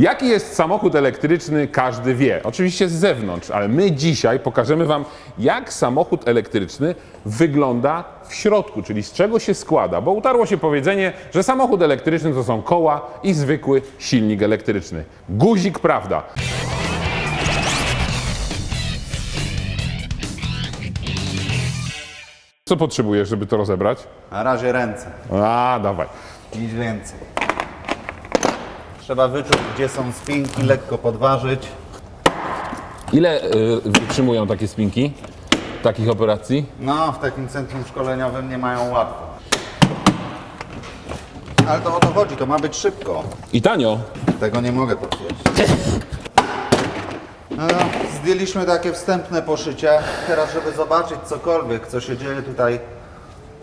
Jaki jest samochód elektryczny, każdy wie. Oczywiście z zewnątrz, ale my dzisiaj pokażemy Wam, jak samochód elektryczny wygląda w środku, czyli z czego się składa. Bo utarło się powiedzenie, że samochód elektryczny to są koła i zwykły silnik elektryczny. Guzik, prawda? Co potrzebujesz, żeby to rozebrać? Na razie ręce, A, dawaj. nic więcej. Trzeba wyczuć, gdzie są spinki, lekko podważyć. Ile y, wytrzymują takie spinki? Takich operacji? No, w takim centrum szkoleniowym nie mają łatwo. Ale to o to chodzi, to ma być szybko. I tanio. Tego nie mogę potwierdzić. No, zdjęliśmy takie wstępne poszycie. Teraz, żeby zobaczyć cokolwiek, co się dzieje tutaj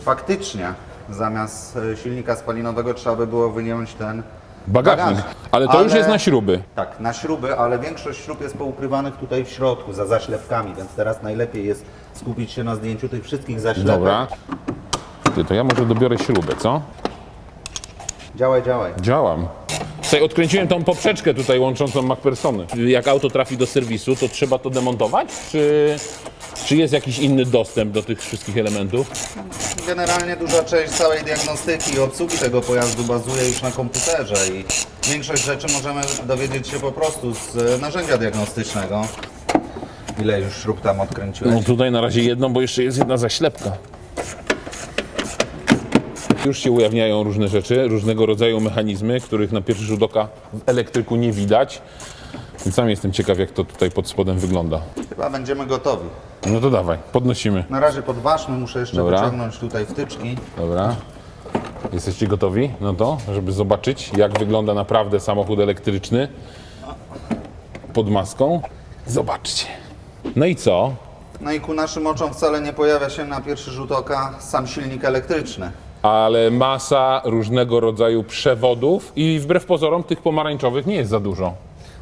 faktycznie, zamiast e, silnika spalinowego trzeba by było wyjąć ten Bagażnik. bagaż. Ale to już jest na śruby. Tak, na śruby, ale większość śrub jest poukrywanych tutaj w środku, za zaślepkami, więc teraz najlepiej jest skupić się na zdjęciu tych wszystkich zaślepek. Dobra. Ty, to ja może dobiorę śrubę, co? Działaj, działaj. Działam. Tutaj odkręciłem tą poprzeczkę tutaj łączącą MacPersony. Jak auto trafi do serwisu, to trzeba to demontować? Czy, czy jest jakiś inny dostęp do tych wszystkich elementów? Generalnie duża część całej diagnostyki i obsługi tego pojazdu bazuje już na komputerze i większość rzeczy możemy dowiedzieć się po prostu z e, narzędzia diagnostycznego. Ile już śrub tam odkręciłeś? No tutaj na razie jedną, bo jeszcze jest jedna zaślepka. Już się ujawniają różne rzeczy, różnego rodzaju mechanizmy, których na pierwszy rzut oka w elektryku nie widać. Więc sam jestem ciekaw, jak to tutaj pod spodem wygląda. Chyba będziemy gotowi. No to dawaj, podnosimy. Na razie podważmy, muszę jeszcze Dobra. wyciągnąć tutaj wtyczki. Dobra. Jesteście gotowi? No to, żeby zobaczyć, jak wygląda naprawdę samochód elektryczny pod maską. Zobaczcie. No i co? No i ku naszym oczom wcale nie pojawia się na pierwszy rzut oka sam silnik elektryczny. Ale masa różnego rodzaju przewodów i wbrew pozorom tych pomarańczowych nie jest za dużo.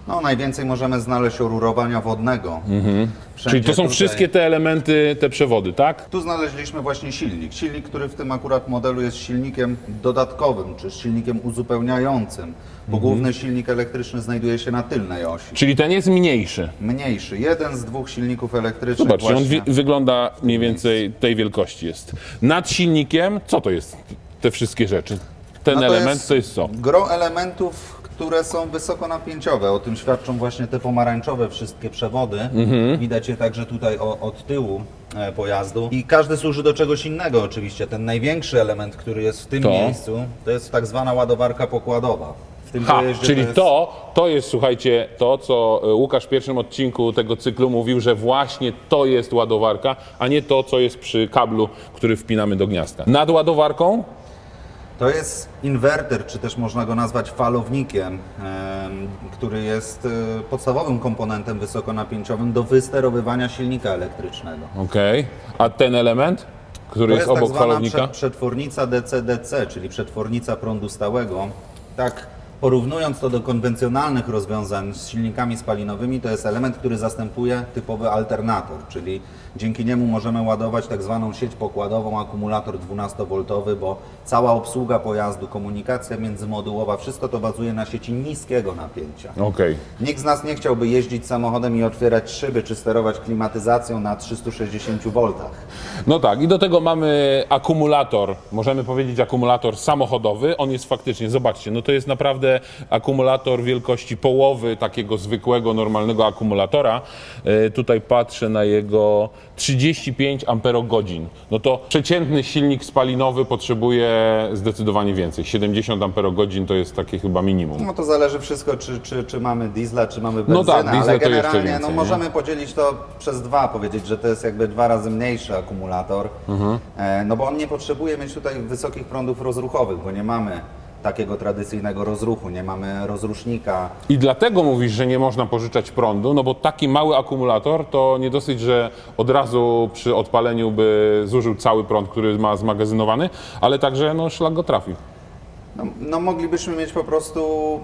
No najwięcej możemy znaleźć rurowania wodnego. Czyli Wszędzie to są tutaj- wszystkie te elementy, te przewody, tak? Tu znaleźliśmy właśnie silnik. Silnik, który w tym akurat modelu jest silnikiem dodatkowym, czy silnikiem uzupełniającym, Mhm. Bo główny silnik elektryczny znajduje się na tylnej osi. Czyli ten jest mniejszy. Mniejszy, jeden z dwóch silników elektrycznych Zobaczcie, on właśnie. wi- wygląda mniej więcej tej wielkości jest. Nad silnikiem, co to jest? Te wszystkie rzeczy. Ten No to element to jest co? Gro elementów, które są wysokonapięciowe. O tym świadczą właśnie te pomarańczowe wszystkie przewody. Mhm. Widać je także tutaj o, od tyłu e, pojazdu. I każdy służy do czegoś innego oczywiście. Ten największy element, który jest w tym To? miejscu, to jest tak zwana ładowarka pokładowa. Tym Ha, czyli jest- to, to jest, słuchajcie, to, co e, Łukasz w pierwszym odcinku tego cyklu mówił, że właśnie to jest ładowarka, a nie to, co jest przy kablu, który wpinamy do gniazdka. Nad ładowarką To jest inwerter, czy też można go nazwać falownikiem, em, który jest e, podstawowym komponentem wysokonapięciowym do wysterowywania silnika elektrycznego. Okej. A ten element, który To jest, tak obok zwana falownika? prze- przetwornica DC-DC, czyli przetwornica prądu stałego. Tak porównując to do konwencjonalnych rozwiązań z silnikami spalinowymi, to jest element, który zastępuje typowy alternator, czyli dzięki niemu możemy ładować tak zwaną sieć pokładową, akumulator 12V, bo cała obsługa pojazdu, komunikacja międzymodułowa, wszystko to bazuje na sieci niskiego napięcia. Okej. Nikt z nas nie chciałby jeździć samochodem i otwierać szyby, czy sterować klimatyzacją na 360 V. No tak, i do tego mamy akumulator, możemy powiedzieć akumulator samochodowy. On jest faktycznie, zobaczcie, no to jest naprawdę akumulator wielkości połowy takiego zwykłego, normalnego akumulatora. E, tutaj patrzę na jego 35 amperogodzin. No to przeciętny silnik spalinowy potrzebuje zdecydowanie więcej. 70 amperogodzin to jest takie chyba minimum. No to zależy wszystko, czy, czy, czy mamy diesla, czy mamy No benzynę, tak, diesel ale to jeszcze generalnie więcej, no, nie? możemy podzielić to przez dwa, powiedzieć, że to jest jakby dwa razy mniejszy akumulator, Mhm. e, no bo on nie potrzebuje mieć tutaj wysokich prądów rozruchowych, bo nie mamy takiego tradycyjnego rozruchu, nie mamy rozrusznika. I dlatego mówisz, że nie można pożyczać prądu, no bo taki mały akumulator to nie dosyć, że od razu przy odpaleniu by zużył cały prąd, który ma zmagazynowany, ale także no, szlak go trafi. No, no moglibyśmy mieć po prostu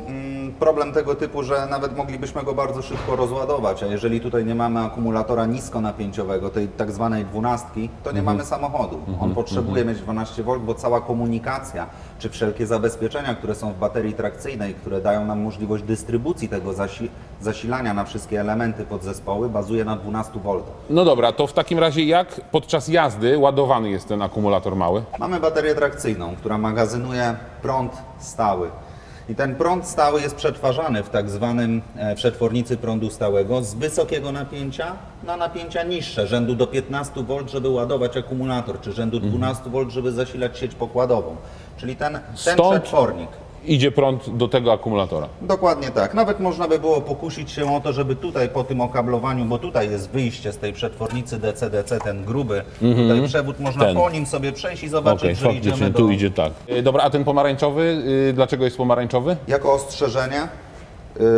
mm, problem tego typu, że nawet moglibyśmy go bardzo szybko rozładować, a jeżeli tutaj nie mamy akumulatora niskonapięciowego, tej tak zwanej dwunastki, to nie mamy samochodu. On potrzebuje mieć 12 V, bo cała komunikacja, czy wszelkie zabezpieczenia, które są w baterii trakcyjnej, które dają nam możliwość dystrybucji tego zasi zasilania na wszystkie elementy podzespoły, bazuje na 12 V. No dobra, to w takim razie jak podczas jazdy ładowany jest ten akumulator mały? Mamy baterię trakcyjną, która magazynuje prąd stały. I ten prąd stały jest przetwarzany w tak zwanym e, przetwornicy prądu stałego z wysokiego napięcia na napięcia niższe, rzędu do 15 V, żeby ładować akumulator, czy rzędu Mhm. 12 V, żeby zasilać sieć pokładową. Czyli ten, ten Stąd- przetwornik. Idzie prąd do tego akumulatora. Dokładnie tak. Nawet można by było pokusić się o to, żeby tutaj po tym okablowaniu, bo tutaj jest wyjście z tej przetwornicy DC-DC, ten gruby, tutaj przewód, można Ten. po nim sobie przejść i zobaczyć, Okej, że idziemy faktycznie do... tu idzie tak. Y, Dobra, a ten pomarańczowy, y, dlaczego jest pomarańczowy? jako ostrzeżenie.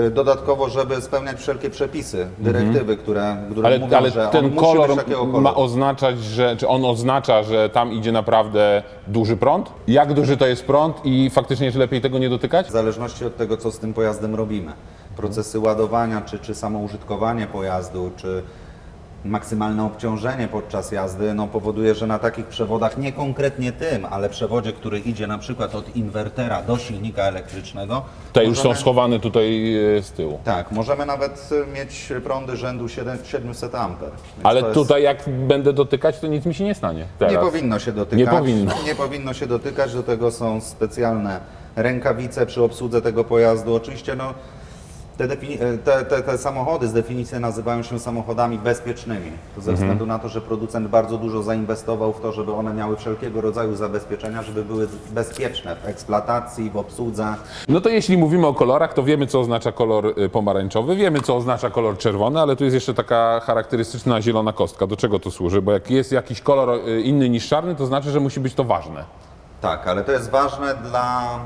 Y, Dodatkowo, żeby spełniać wszelkie przepisy, dyrektywy, które, które Ale, mówią, ale że on ten musi kolor być takiego koloru. ma oznaczać, że, czy on oznacza, że tam idzie naprawdę duży prąd? Jak duży to jest prąd i faktycznie, czy lepiej tego nie dotykać? W zależności od tego, co z tym pojazdem robimy. Procesy ładowania, czy, czy samo użytkowanie pojazdu, czy maksymalne obciążenie podczas jazdy no, powoduje, że na takich przewodach, nie konkretnie tym, ale przewodzie, który idzie na przykład od inwertera do silnika elektrycznego, Te już są możemy- schowane tutaj y, z tyłu. Tak, możemy nawet y, mieć prądy rzędu 7 700 A. Więc Ale jest- tutaj jak będę dotykać, to nic mi się nie stanie. Teraz. Nie powinno się dotykać. Nie powinno. Nie powinno się dotykać, do tego są specjalne rękawice przy obsłudze tego pojazdu. Oczywiście no, te, defini- te, te, te samochody z definicji nazywają się samochodami bezpiecznymi. To ze względu na to, że producent bardzo dużo zainwestował w to, żeby one miały wszelkiego rodzaju zabezpieczenia, żeby były bezpieczne w eksploatacji, w obsłudze. No to jeśli mówimy o kolorach, to wiemy, co oznacza kolor y, pomarańczowy, wiemy, co oznacza kolor czerwony, ale tu jest jeszcze taka charakterystyczna zielona kostka. Do czego to służy? Bo jak jest jakiś kolor y, inny niż czarny, to znaczy, że musi być to ważne. Tak, ale to jest ważne dla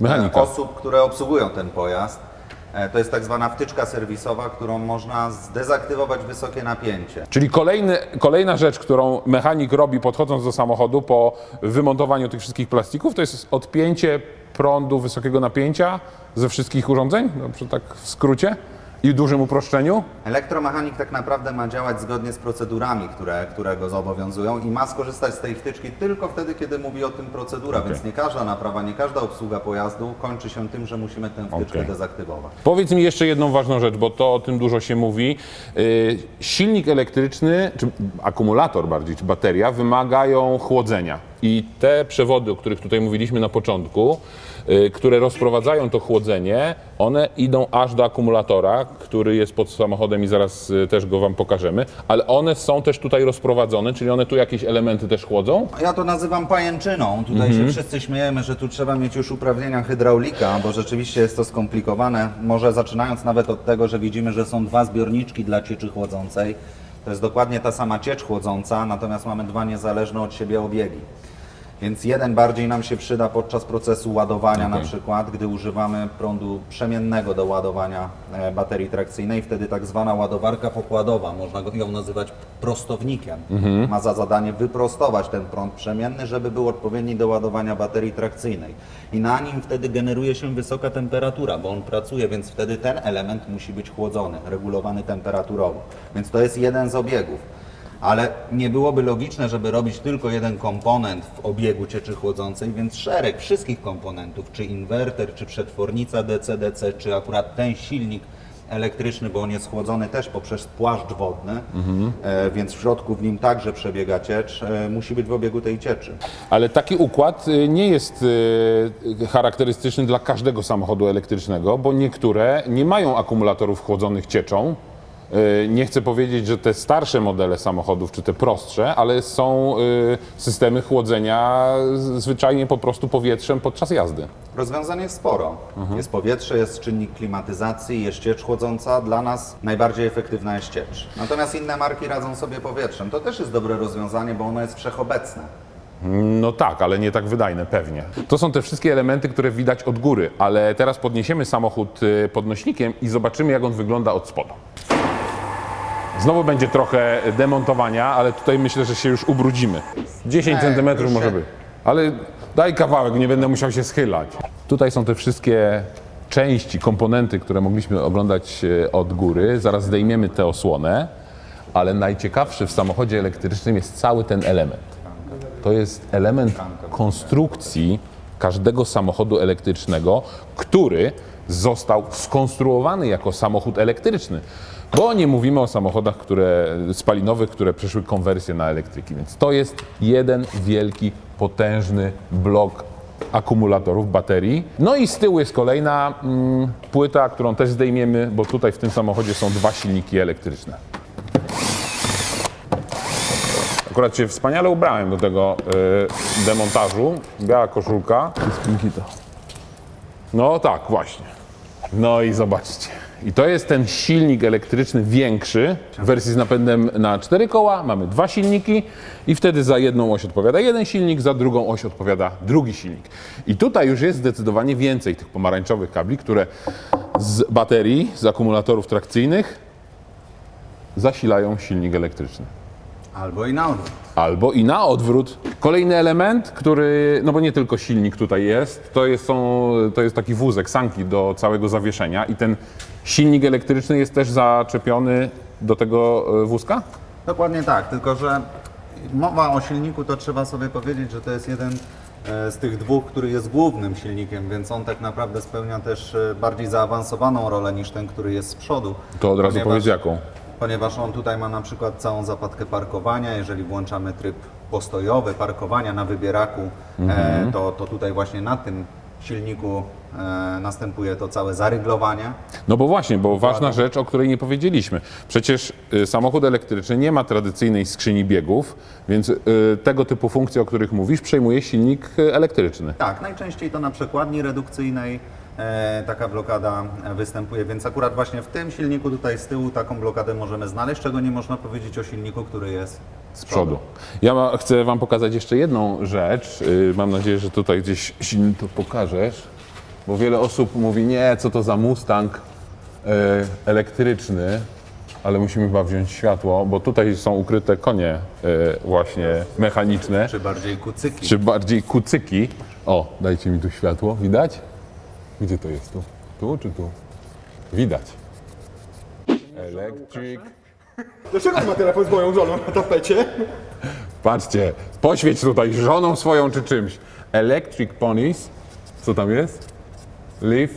Mechanika. osób, które obsługują ten pojazd. E, To jest tak zwana wtyczka serwisowa, którą można zdezaktywować wysokie napięcie. Czyli kolejny, kolejna rzecz, którą mechanik robi podchodząc do samochodu po wymontowaniu tych wszystkich plastików, to jest odpięcie prądu wysokiego napięcia ze wszystkich urządzeń, dobrze tak w skrócie i dużym uproszczeniu. Elektromechanik tak naprawdę ma działać zgodnie z procedurami, które, które go zobowiązują i ma skorzystać z tej wtyczki tylko wtedy, kiedy mówi o tym procedura, więc nie każda naprawa, nie każda obsługa pojazdu kończy się tym, że musimy tę wtyczkę Okej. dezaktywować. Powiedz mi jeszcze jedną ważną rzecz, bo to o tym dużo się mówi. Yy, silnik elektryczny, czy akumulator bardziej, czy bateria wymagają chłodzenia. I te przewody, o których tutaj mówiliśmy na początku, yy, które rozprowadzają to chłodzenie, one idą aż do akumulatora, który jest pod samochodem i zaraz yy, też go Wam pokażemy, ale one są też tutaj rozprowadzone, czyli one tu jakieś elementy też chłodzą. Ja to nazywam pajęczyną. Tutaj się wszyscy śmiejemy, że tu trzeba mieć już uprawnienia hydraulika, bo rzeczywiście jest to skomplikowane. Może zaczynając nawet od tego, że widzimy, że są dwa zbiorniczki dla cieczy chłodzącej. To jest dokładnie ta sama ciecz chłodząca, natomiast mamy dwa niezależne od siebie obiegi. Więc jeden bardziej nam się przyda podczas procesu ładowania na Okej. przykład, gdy używamy prądu przemiennego do ładowania e, baterii trakcyjnej. Wtedy tak zwana ładowarka pokładowa, można ją nazywać prostownikiem, ma za zadanie wyprostować ten prąd przemienny, żeby był odpowiedni do ładowania baterii trakcyjnej. I na nim wtedy generuje się wysoka temperatura, bo on pracuje, więc wtedy ten element musi być chłodzony, regulowany temperaturowo. Więc to jest jeden z obiegów. Ale nie byłoby logiczne, żeby robić tylko jeden komponent w obiegu cieczy chłodzącej, więc szereg wszystkich komponentów, czy inwerter, czy przetwornica DC-DC, czy akurat ten silnik elektryczny, bo on jest chłodzony też poprzez płaszcz wodny, e, więc w środku w nim także przebiega ciecz, e, musi być w obiegu tej cieczy. Ale taki układ y, nie jest y, charakterystyczny dla każdego samochodu elektrycznego, bo niektóre nie mają akumulatorów chłodzonych cieczą. Y, Nie chcę powiedzieć, że te starsze modele samochodów, czy te prostsze, ale są y, systemy chłodzenia zwyczajnie po prostu powietrzem podczas jazdy. Rozwiązań jest sporo. Jest powietrze, jest czynnik klimatyzacji, jest ciecz chłodząca. Dla nas najbardziej efektywna jest ciecz. Natomiast inne marki radzą sobie powietrzem. To też jest dobre rozwiązanie, bo ono jest wszechobecne. No tak, ale nie tak wydajne, pewnie. To są te wszystkie elementy, które widać od góry, ale teraz podniesiemy samochód y, podnośnikiem i zobaczymy, jak on wygląda od spodu. Znowu będzie trochę demontowania, ale tutaj myślę, że się już ubrudzimy. 10 Ej, centymetrów już może być. Ale daj kawałek, nie będę musiał się schylać. Tutaj są te wszystkie części, komponenty, które mogliśmy oglądać e, od góry. Zaraz zdejmiemy tę osłonę, ale najciekawszy w samochodzie elektrycznym jest cały ten element. To jest element konstrukcji każdego samochodu elektrycznego, który został skonstruowany jako samochód elektryczny. Bo nie mówimy o samochodach które, spalinowych, które przeszły konwersję na elektryki. Więc to jest jeden wielki, potężny blok akumulatorów, baterii. No i z tyłu jest kolejna mm, płyta, którą też zdejmiemy, bo tutaj w tym samochodzie są dwa silniki elektryczne. Akurat się wspaniale ubrałem do tego y, demontażu. Biała koszulka. to. No tak, właśnie. No i zobaczcie. I to jest ten silnik elektryczny większy w wersji z napędem na cztery koła. Mamy dwa silniki i wtedy za jedną oś odpowiada jeden silnik, za drugą oś odpowiada drugi silnik. I tutaj już jest zdecydowanie więcej tych pomarańczowych kabli, które z baterii, z akumulatorów trakcyjnych zasilają silnik elektryczny. Albo i na odwrót. Albo i na odwrót. Kolejny element, który, no bo nie tylko silnik tutaj jest, to jest, są, to jest taki wózek, sanki do całego zawieszenia i ten silnik elektryczny jest też zaczepiony do tego e, wózka? Dokładnie tak, tylko że mowa o silniku to trzeba sobie powiedzieć, że to jest jeden e, z tych dwóch, który jest głównym silnikiem, więc on tak naprawdę spełnia też e, bardziej zaawansowaną rolę niż ten, który jest z przodu. To od razu powiedz jaką. Ponieważ on tutaj ma na przykład całą zapadkę parkowania, jeżeli włączamy tryb postojowy parkowania na wybieraku, e, to, to tutaj właśnie na tym silniku e, następuje to całe zaryglowanie. No bo właśnie, bo ważna rzecz, o której nie powiedzieliśmy. Przecież y, samochód elektryczny nie ma tradycyjnej skrzyni biegów, więc y, tego typu funkcje, o których mówisz, przejmuje silnik y, elektryczny. Tak, najczęściej to na przekładni redukcyjnej e, taka blokada e, występuje, więc akurat właśnie w tym silniku tutaj z tyłu taką blokadę możemy znaleźć, czego nie można powiedzieć o silniku, który jest z przodu. Ja ma, chcę Wam pokazać jeszcze jedną rzecz. Yy, mam nadzieję, że tutaj gdzieś silnie to pokażesz, bo wiele osób mówi, nie, co to za Mustang yy, elektryczny, ale musimy chyba wziąć światło, bo tutaj są ukryte konie yy, właśnie mechaniczne, Czy bardziej kucyki. czy bardziej kucyki. O, dajcie mi tu światło, widać? Gdzie to jest tu? Tu czy tu? Widać. Electric Dlaczego on ma telefon z moją żoną na tapecie? Patrzcie, poświeć tutaj żoną swoją czy czymś. Electric Ponies. Co tam jest? Live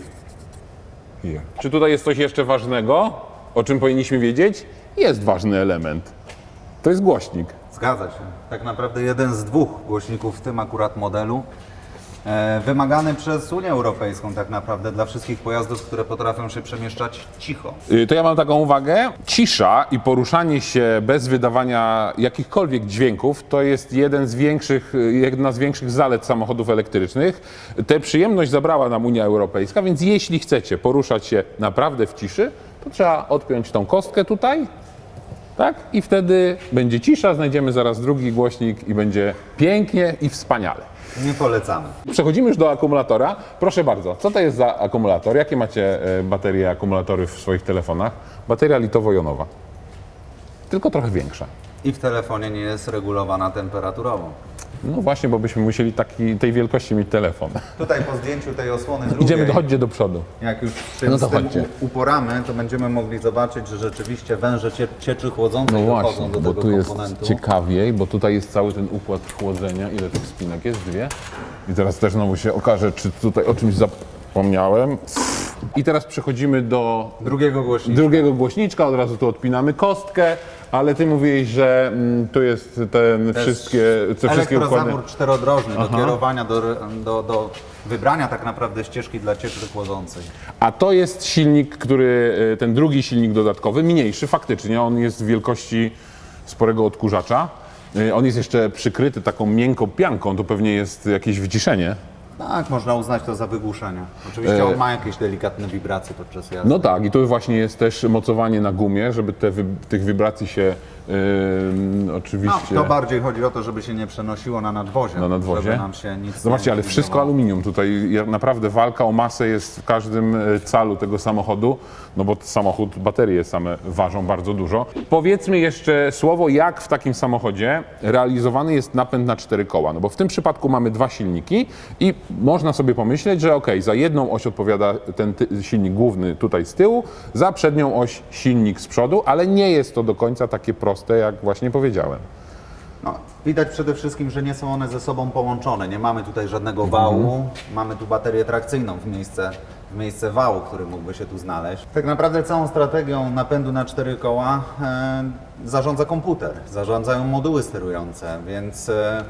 here. Czy tutaj jest coś jeszcze ważnego, o czym powinniśmy wiedzieć? Jest ważny element. To jest głośnik. Zgadza się. Tak naprawdę jeden z dwóch głośników w tym akurat modelu. E, wymagany przez Unię Europejską tak naprawdę dla wszystkich pojazdów, które potrafią się przemieszczać cicho. Y, To ja mam taką uwagę. Cisza i poruszanie się bez wydawania jakichkolwiek dźwięków to jest jeden z większych, y, jedna z większych zalet samochodów elektrycznych. Tę przyjemność zabrała nam Unia Europejska, więc jeśli chcecie poruszać się naprawdę w ciszy, to trzeba odpiąć tą kostkę tutaj, tak? I wtedy będzie cisza, znajdziemy zaraz drugi głośnik i będzie pięknie i wspaniale. Nie polecamy. Przechodzimy już do akumulatora. Proszę bardzo, co to jest za akumulator? Jakie macie e, baterie, akumulatory w swoich telefonach? Bateria litowo-jonowa. Tylko trochę większa. I w telefonie nie jest regulowana temperaturowo. No właśnie, bo byśmy musieli taki, tej wielkości mieć telefon. Tutaj po zdjęciu tej osłony drugiej, Idziemy, dochodźcie do przodu. jak już się No z to tym chodźcie. u- uporamy, to będziemy mogli zobaczyć, że rzeczywiście węże cie, cieczy chłodzącej No dochodzą właśnie, do bo tego tu jest komponentu. ciekawiej, bo tutaj jest cały ten układ chłodzenia. Ile tych spinek jest? Dwie? I teraz też znowu się okaże, czy tutaj o czymś zapomniałem. I teraz przechodzimy do Drugiego głośnika. drugiego głośniczka, od razu tu odpinamy kostkę, ale ty mówiłeś, że mm, tu jest ten wszystkie, te wszystkie układy. Elektrozamór czterodrożny do kierowania, do, do, do wybrania tak naprawdę ścieżki dla cieczy chłodzącej. A to jest silnik, który, y, ten drugi silnik dodatkowy, mniejszy faktycznie, on jest wielkości sporego odkurzacza. Y, On jest jeszcze przykryty taką miękką pianką, to pewnie jest jakieś wyciszenie. Tak, można uznać to za wygłuszenie. Oczywiście on ma jakieś delikatne wibracje podczas jazdy. No tak, i tu właśnie jest też mocowanie na gumie, żeby te, wy- tych wibracji się y, No, oczywiście... to bardziej chodzi o to, żeby się nie przenosiło na nadwozie. Na nadwozie? Żeby nam się nic Zobaczcie, nie ale wszystko aluminium. Tutaj ja- naprawdę walka o masę jest w każdym e, calu tego samochodu, no bo samochód, baterie same ważą bardzo dużo. Powiedzmy jeszcze słowo, jak w takim samochodzie realizowany jest napęd na cztery koła. No bo w tym przypadku mamy dwa silniki i można sobie pomyśleć, że ok, za jedną oś odpowiada ten silnik główny tutaj z tyłu, za przednią oś silnik z przodu, ale nie jest to do końca takie proste, jak właśnie powiedziałem. No, widać przede wszystkim, że nie są one ze sobą połączone. Nie mamy tutaj żadnego Mhm. wału. Mamy tu baterię trakcyjną w miejsce, w miejsce wału, który mógłby się tu znaleźć. Tak naprawdę całą strategią napędu na cztery koła e, zarządza komputer, zarządzają moduły sterujące, więc e,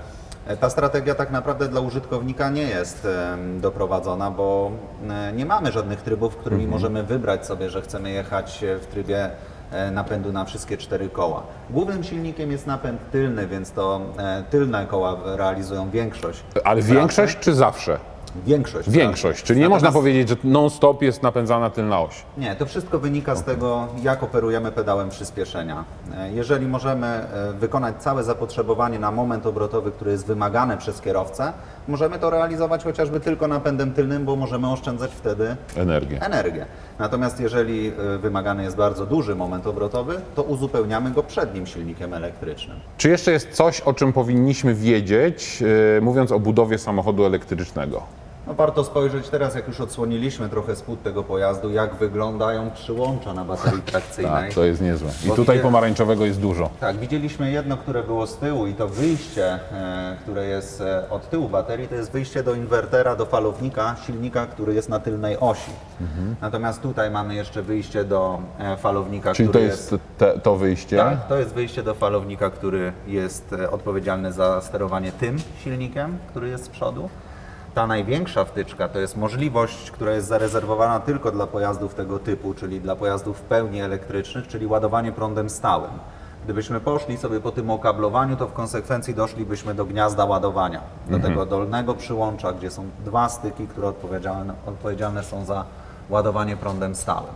ta strategia tak naprawdę dla użytkownika nie jest e, doprowadzona, bo e, nie mamy żadnych trybów, którymi Mhm. możemy wybrać sobie, że chcemy jechać e, w trybie e, napędu na wszystkie cztery koła. Głównym silnikiem jest napęd tylny, więc to e, tylne koła realizują większość. Ale pracy. większość czy zawsze? Większość. Większość, pracy. czyli nie można Natomiast- powiedzieć, że non-stop jest napędzana tylna oś. Nie, to wszystko wynika z tego, jak operujemy pedałem przyspieszenia. E, Jeżeli możemy e, wykonać całe zapotrzebowanie na moment obrotowy, który jest wymagany przez kierowcę, możemy to realizować chociażby tylko napędem tylnym, bo możemy oszczędzać wtedy Energię. energię. Natomiast jeżeli e, wymagany jest bardzo duży moment obrotowy, to uzupełniamy go przednim silnikiem elektrycznym. Czy jeszcze jest coś, o czym powinniśmy wiedzieć, mówiąc o budowie samochodu elektrycznego? No warto spojrzeć teraz, jak już odsłoniliśmy trochę spód tego pojazdu, jak wyglądają przyłącza na baterii trakcyjnej. Tak, to jest niezłe. I Bo tutaj widzę- pomarańczowego jest dużo. Tak, widzieliśmy jedno, które było z tyłu i to wyjście, e, które jest e, od tyłu baterii, to jest wyjście do inwertera, do falownika silnika, który jest na tylnej osi. Mhm. Natomiast tutaj mamy jeszcze wyjście do e, falownika, Czyli to który jest te, to wyjście. Tak, to jest wyjście do falownika, który jest e, odpowiedzialny za sterowanie tym silnikiem, który jest z przodu. Ta największa wtyczka to jest możliwość, która jest zarezerwowana tylko dla pojazdów tego typu, czyli dla pojazdów w pełni elektrycznych, czyli ładowanie prądem stałym. Gdybyśmy poszli sobie po tym okablowaniu, to w konsekwencji doszlibyśmy do gniazda ładowania, do tego dolnego przyłącza, gdzie są dwa styki, które odpowiedzialne, odpowiedzialne są za ładowanie prądem stałym.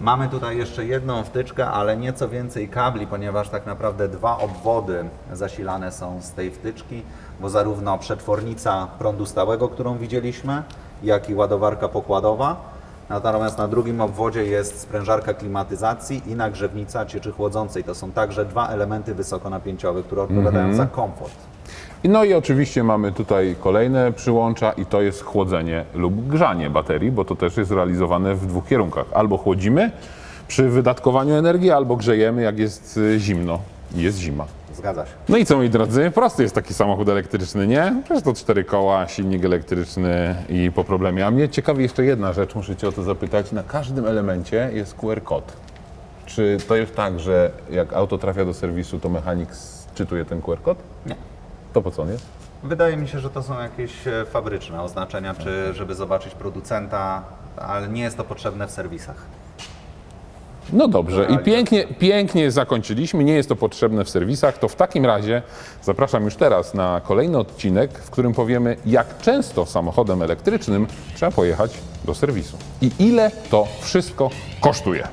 Mamy tutaj jeszcze jedną wtyczkę, ale nieco więcej kabli, ponieważ tak naprawdę dwa obwody zasilane są z tej wtyczki, bo zarówno przetwornica prądu stałego, którą widzieliśmy, jak i ładowarka pokładowa. Natomiast na drugim obwodzie jest sprężarka klimatyzacji i nagrzewnica cieczy chłodzącej. To są także dwa elementy wysokonapięciowe, które odpowiadają za komfort. No i oczywiście mamy tutaj kolejne przyłącza i to jest chłodzenie lub grzanie baterii, bo to też jest realizowane w dwóch kierunkach. Albo chłodzimy przy wydatkowaniu energii, albo grzejemy jak jest y, zimno i jest zima. Zgadza się. No i co moi drodzy, prosty jest taki samochód elektryczny, nie? Przecież to cztery koła, silnik elektryczny i po problemie. A mnie ciekawi jeszcze jedna rzecz, muszę Cię o to zapytać. Na każdym elemencie jest QR kod. Czy to jest tak, że jak auto trafia do serwisu, to mechanik czytuje ten QR kod? Nie. To po co on jest? Wydaje mi się, że to są jakieś e, fabryczne oznaczenia, czy żeby zobaczyć producenta, ale nie jest to potrzebne w serwisach. No dobrze, i pięknie, pięknie zakończyliśmy. Nie jest to potrzebne w serwisach. To w takim razie zapraszam już teraz na kolejny odcinek, w którym powiemy, jak często samochodem elektrycznym trzeba pojechać do serwisu i ile to wszystko kosztuje.